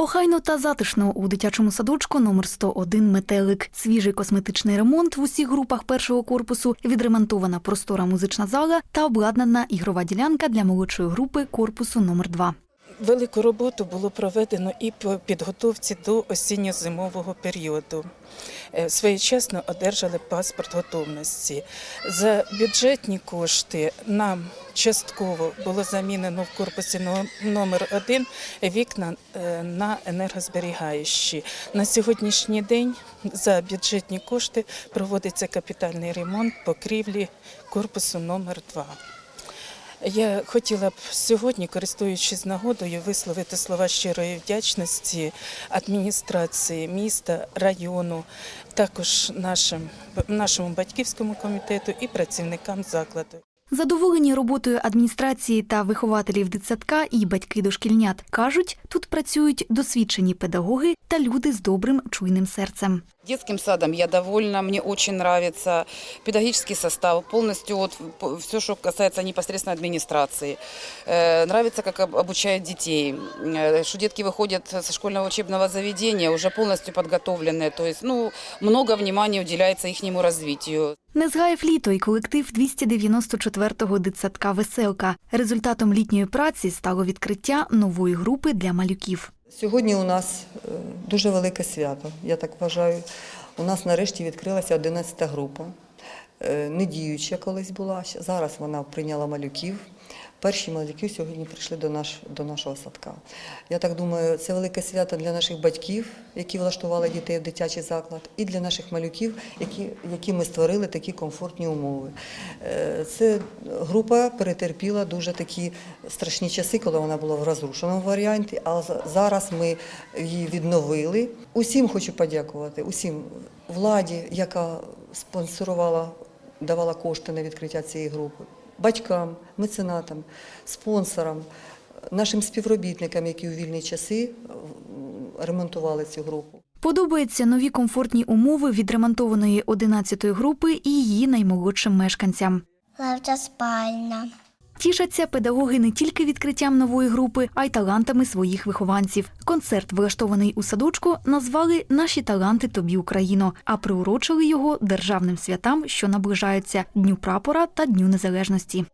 Охайно та затишно у дитячому садочку номер 101 метелик. Свіжий косметичний ремонт в усіх групах першого корпусу, відремонтована простора музична зала та обладнана ігрова ділянка для молодшої групи корпусу номер 2 Велику роботу було проведено і по підготовці до осінньо-зимового періоду. Е, Своєчасно одержали паспорт готовності. За бюджетні кошти нам частково було замінено в корпусі номер 1 вікна е, на енергозберігаючі. На сьогоднішній день за бюджетні кошти проводиться капітальний ремонт покрівлі корпусу номер 2. Я хотіла б сьогодні, користуючись нагодою, висловити слова щирої вдячності адміністрації міста, району, також нашим, нашому батьківському комітету і працівникам закладу. Задоволені роботою адміністрації та вихователів дитсадка і батьки дошкільнят кажуть, тут працюють досвідчені педагоги та люди з добрим чуйним серцем. Детским садом я довольна, мне очень нравится педагогический состав, полностью вот все, что касается непосредственно администрации. Э, Нравится, как об- обучают детей, Э, что детки выходят со школьного учебного заведения уже полностью подготовленные, то есть ну, много внимания уделяется их развитию. Не згаяв літо і колектив 294-го дитсадка Веселка. Результатом літньої праці стало відкриття нової групи для малюків. Сьогодні у нас е, дуже велике свято, я так вважаю. У нас нарешті відкрилася 11 група. недіюча Не діюча колись була, зараз вона прийняла малюків. Перші малюки сьогодні прийшли до, наш, до нашого садка. Я так думаю, це велике свято для наших батьків, які влаштували дітей в дитячий заклад, і для наших малюків, які, які ми створили такі комфортні умови. Е, Це група перетерпіла дуже такі страшні часи, коли вона була в розрушеному варіанті, а зараз ми її відновили. Усім хочу подякувати, усім владі, яка спонсорувала, давала кошти на відкриття цієї групи, батькам, меценатам, спонсорам, нашим співробітникам, які у вільні часи ремонтували цю групу. Подобаються нові комфортні умови відремонтованої 11-ї групи і її наймолодшим мешканцям. Левча спальня. Тішаться педагоги не тільки відкриттям нової групи, а й талантами своїх вихованців. Концерт, влаштований у садочку, назвали Наші таланти тобі Україно, а приурочили його державним святам, що наближаються Дню прапора та Дню Незалежності.